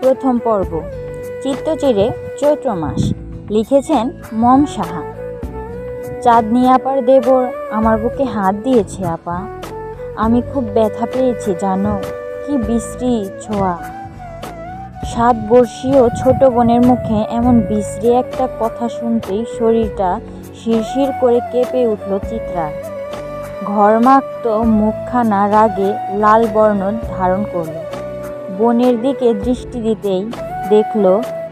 প্রথম পর্ব, চিত্তচিরে চৈত্র মাস, লিখেছেন মম সাহা। চাঁদনি আপার দেবর আমার বুকে হাত দিয়েছে আপা। আমি খুব ব্যথা পেয়েছি, জানো, কি বিশ্রী ছোঁয়া। সাত বর্ষীয় ছোট বোনের মুখে এমন বিশ্রী একটা কথা শুনতেই শরীরটা শিরশির করে কেঁপে উঠল চিত্রা ঘরমাক্ত মুখখানা রাগে লাল বর্ণ ধারণ করল। বোনের দিকে দৃষ্টি দিতেই দেখল,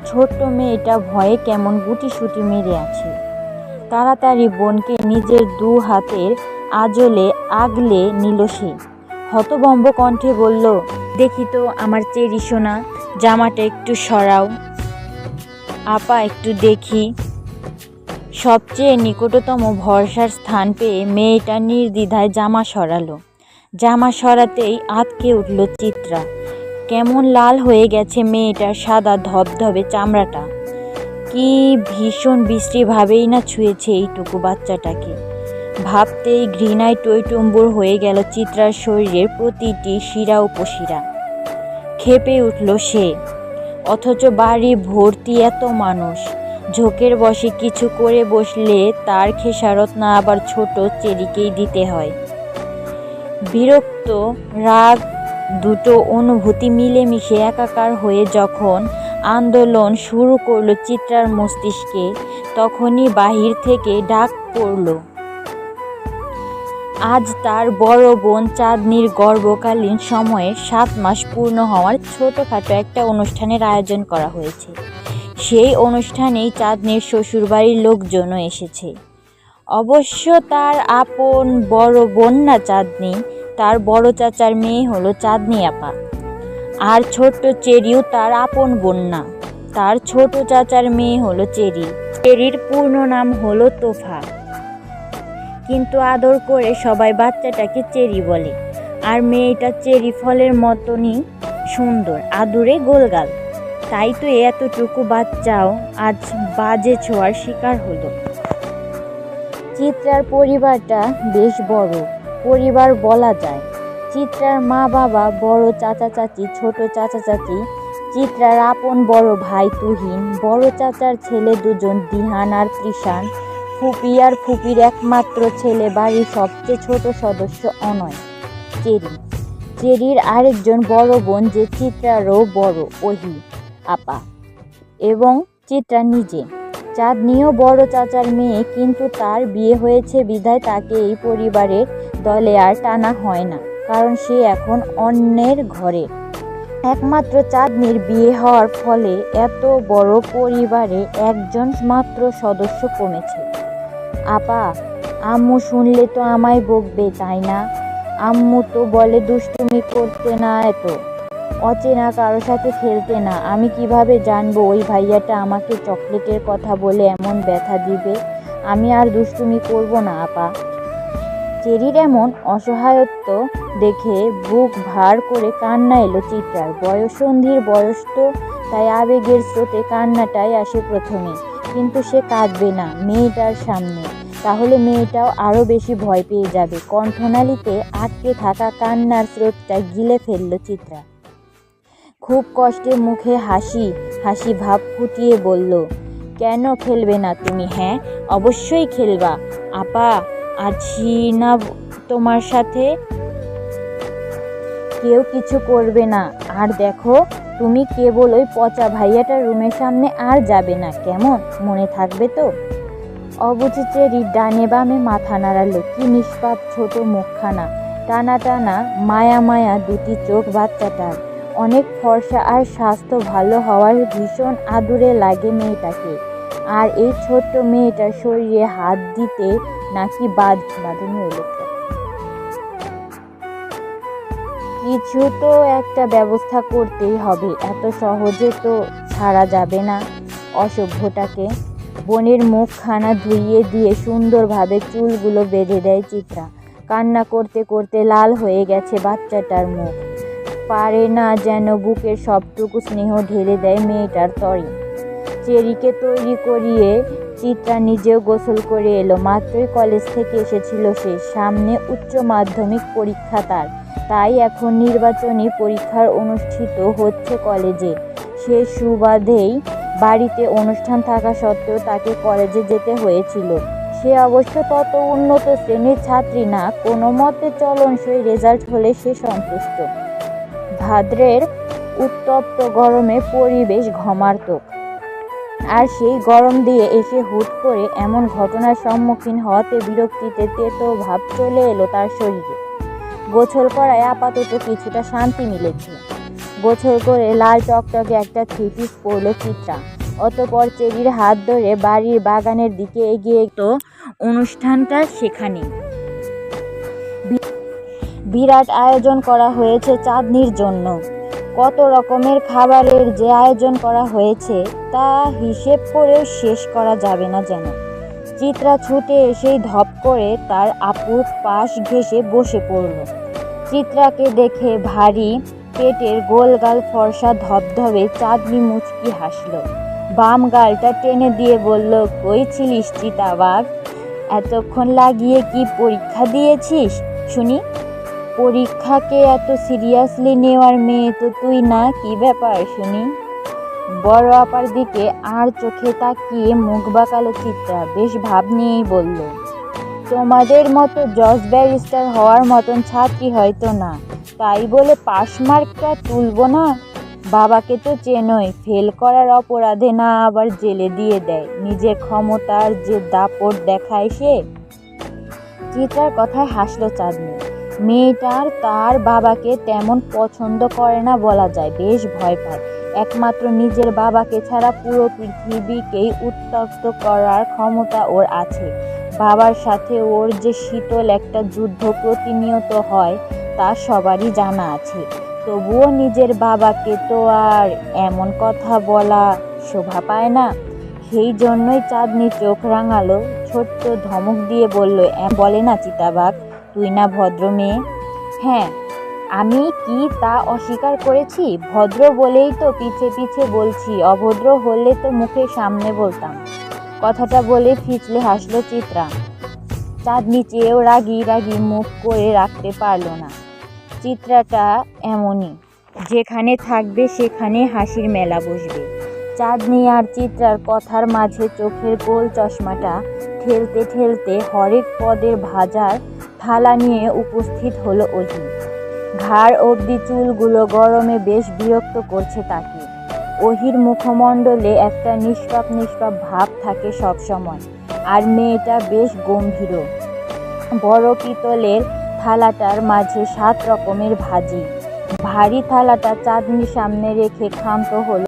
ছোট্ট মেয়েটা ভয়ে কেমন গুটিসুটি মেরে আছে। তাড়াতাড়ি বোনকে নিজের দু হাতের আজলে আগলে নিল সে। হতভম্ব কণ্ঠে বলল, দেখি তো আমার চেরি সোনা, জামাটা একটু সরাও। আপা, একটু দেখি। সবচেয়ে নিকটতম ভরসার স্থান পেয়ে মেয়েটা নির্দ্বিধায় জামা সরালো। জামা সরাতেই আতকে উঠল চিত্রা। কেমন লাল হয়ে গেছে মেয়েটার সাদা ধবধবে চামড়াটা। কি ভীষণ বিশ্রীভাবেই না ছুঁয়েছে এইটুকু বাচ্চাটাকে। ভাবতেই ঘৃণায় টইটুম্বুর হয়ে গেল চিত্রার শরীরের প্রতিটি শিরা উপশিরা। খেপে উঠল সে। অথচ বাড়ি ভর্তি এত মানুষ। ঝোঁকের বসে কিছু করে বসলে তার খেসারত না আবার ছোট চেরিকেই দিতে হয়। বিরক্ত, রাগ দুটো অনুভূতি মিলেমিশে একাকার হয়ে যখন আন্দোলন শুরু করল চিত্রার মস্তিষ্কে, তখনই বাহির থেকে ডাক পড়ল, আজ তার বড় বোন চাঁদনির গর্ভকালীন সময়ে সাত মাস পূর্ণ হওয়ার ছোটোখাটো একটা অনুষ্ঠানের আয়োজন করা হয়েছে। সেই অনুষ্ঠানেই চাঁদনির শ্বশুরবাড়ির লোকজনও এসেছে। অবশ্য তার আপন বড় বোন না চাঁদনি তার বড় চাচার মেয়ে হলো চাঁদনি আপা। আর ছোট্ট চেরিও তার আপন বোন না তার ছোট চাচার মেয়ে হলো চেরি। চেরির পূর্ণ নাম হলো তোফা। কিন্তু আদর করে সবাই বাচ্চাটাকে চেরি বলে। আর মেয়েটা চেরি ফলের মতনই সুন্দর, আদুরে গোলগাল। তাই তো এতটুকু বাচ্চাও আজ বাজে ছোঁয়ার শিকার হলো। চিত্রার পরিবারটা বেশ বড়। পরিবার বলা যায়। চিত্রার মা বাবা বড় চাচা চাচি, ছোট চাচা চাচি, চিত্রার আপন বড় ভাই তুহিন, বড় চাচার ছেলে দুজন দিহান আর ত্রিশান ফুপি আর ফুপির একমাত্র ছেলে বাড়ির সবচেয়ে ছোট সদস্য অনয়, চেরি। চেরির আরেকজন বড় বোন যে চিত্রারও বড়, ওহি, আপা এবং চিত্রা নিজে। চাঁদনিও বড় চাচার মেয়ে, কিন্তু তার বিয়ে হয়েছে বিধায় তাকে এই পরিবারের দলে আর টানা হয় না, কারণ সে এখন অন্যের ঘরে। একমাত্র চাঁদনির বিয়ে হওয়ার ফলে এত বড় পরিবারে একজন মাত্র সদস্য কমেছে। আপা, আম্মু শুনলে তো আমায় বকবে, তাই না? আম্মু তো বলে দুষ্টুমি করতে না এত। অচেনা কারোর সাথে খেলতে না। আমি কীভাবে জানব ওই ভাইয়াটা আমাকে চকলেটের কথা বলে এমন ব্যথা দিবে? আমি আর দুষ্টুমি করব না, আপা। চেরির এমন অসহায়ত্ব দেখে বুক ভার করে কান্না এলো চিত্রার। বয়সন্ধির বয়স তো, তাই আবেগের স্রোতে কান্নাটাই আসে প্রথমে। কিন্তু সে কাঁদবে না মেয়েটার সামনে। তাহলে মেয়েটাও আরও বেশি ভয় পেয়ে যাবে। কণ্ঠনালীতে আটকে থাকা কান্নার স্রোতটা গিলে ফেলল চিত্রা। খুব কষ্টে মুখে হাসি হাসি ভাব ফুটিয়ে বলল, কেন খেলবে না তুমি হ্যাঁ? অবশ্যই খেলবা। আপা আছি না তোমার সাথে? কেউ কিছু করবে না। আর দেখো, তুমি কেবল ওই পচা ভাইয়াটার রুমের সামনে আর যাবে না। কেমন? মনে থাকবে তো? অবুঝে চেরি ডানে বামে মাথা নাড়ালো কি নিষ্পাপ ছোট মুখখানা। টানা টানা, মায়া মায়া দুটি চোখ বাচ্চাটার। অনেক ফর্সা আর স্বাস্থ্য ভালো হওয়ার ভীষণ আদুরে লাগে মেয়েটাকে। আর এই ছোট্ট মেয়েটার শরীরে হাত দিতে নাকি বাদ বাঁধনি লোকটা। কিছু তো একটা ব্যবস্থা করতেই হবে, এত সহজে তো ছাড়া যাবে না অসভ্যটাকে। বোনের মুখখানা ধুইয়ে দিয়ে সুন্দরভাবে চুলগুলো বেঁধে দেয় চিত্রা। কান্না করতে করতে লাল হয়ে গেছে বাচ্চাটার মুখ। পারে না যেন বুকের সবটুকু স্নেহ ঢেলে দেয় মেয়েটার তরে। চেরিকে তৈরি করিয়ে চিত্রা নিজেও গোসল করে এলো। মাত্রই কলেজ থেকে এসেছিল সে। সামনে উচ্চ মাধ্যমিক পরীক্ষা তার। তাই এখন নির্বাচনী পরীক্ষার অনুষ্ঠিত হচ্ছে কলেজে। সে সুবাদেই বাড়িতে অনুষ্ঠান থাকা সত্ত্বেও তাকে কলেজে যেতে হয়েছিল। সে অবশ্য তত উন্নত শ্রেণির ছাত্রী না, কোনো মতে চলনসই রেজাল্ট হলে সে সন্তুষ্ট। ভাদ্রের উত্তপ্ত গরমে পরিবেশ ঘমার্তক। আর সেই গরম দিয়ে এসে হুট করে এমন ঘটনার সম্মুখীন হওয়াতে বিরক্তিতে তেতো ভাব চলে এলো তার শরীরে। গোছল করায় আপাতত কিছুটা শান্তি মিলেছে। গোছল করে লাল টকটকে একটা থ্রি পরলো চিত্রা। অতপর চেরির হাত ধরে বাড়ির বাগানের দিকে এগিয়ে তো অনুষ্ঠানটা সেখানে। বিরাট আয়োজন করা হয়েছে চাঁদনির জন্য। কত রকমের খাবারের যে আয়োজন করা হয়েছে, তা হিসেব করেও শেষ করা যাবে না যেন। চিত্রা ছুটে এসেই ধপ করে তার আপুর পাশ ঘেঁষে বসে পড়ল। চিত্রাকে দেখে ভারী পেটের গোলগাল ফর্সা ধবধবে চাঁদনি মুচকি হাসল। বাম গালটা টেনে দিয়ে বলল, কই ছিলিস চিতাবাঘ? এতক্ষণ লাগিয়ে কি পরীক্ষা দিয়েছিস? শুনি। পরীক্ষাকে এত সিরিয়াসলি নেওয়ার মেয়ে তো তুই না? কি ব্যাপার শুনি? বড় আপার দিকে আর চোখে তাকিয়ে মুখ বাঁকালো চিত্রা। বেশ ভাব নিয়েই বলল, তোমাদের মতো জজ ব্যারিস্টার হওয়ার মতন ছাত্রী হয়তো না। তাই বলে পাশ মার্কটা তুলব না? বাবাকে তো চেনই, ফেল করার অপরাধে না আবার জেলে দিয়ে দেয়। নিজের ক্ষমতার যে দাপট দেখায় সে? চিত্রার কথায় হাসলো চাঁদনি। মেয়েটার তার বাবাকে তেমন পছন্দ করে না বলা যায়, বেশ ভয় পায়। একমাত্র নিজের বাবাকে ছাড়া পুরো পৃথিবীকেই উত্তক্ত করার ক্ষমতা ওর আছে। বাবার সাথে ওর যে শীতল একটা যুদ্ধ প্রতিনিয়ত হয়, তা সবারই জানা আছে। তবুও নিজের বাবাকে তো আর এমন কথা বলা শোভা পায় না। সেই জন্যই চাঁদনি চোখ রাঙালো, ছোট্ট ধমক দিয়ে বলল বলে না চিতাবাঘ? তুই না ভদ্র মেয়ে? হ্যাঁ আমি কি তা অস্বীকার করেছি? ভদ্র বলেই তো পিছে পিছে বলছি, অভদ্র হলে তো মুখের সামনে বলতাম। কথাটা বলে ফিচলে হাসলো চিত্রা। চাঁদনি চেয়েও রাগি রাগি মুখ করে রাখতে পারল না। চিত্রাটা এমনই, যেখানে থাকবে সেখানে হাসির মেলা বসবে। চাঁদনি আর চিত্রার কথার মাঝে চোখের গোল চশমাটা ঠেলতে ঠেলতে হরেক পদের ভাজার থালা নিয়ে উপস্থিত হলো অহি ঘাড় অবধি চুলগুলো গরমে বেশ বিরক্ত করছে তাকে। অহির মুখমণ্ডলে একটা নিষ্পাপ নিষ্পাপ ভাব থাকে সব সময় আর মেয়েটা বেশ গম্ভীর। বড় পিতলের থালাটার মাঝে সাত রকমের ভাজি। ভারী থালাটা চাঁদনির সামনে রেখে ক্ষান্ত হলো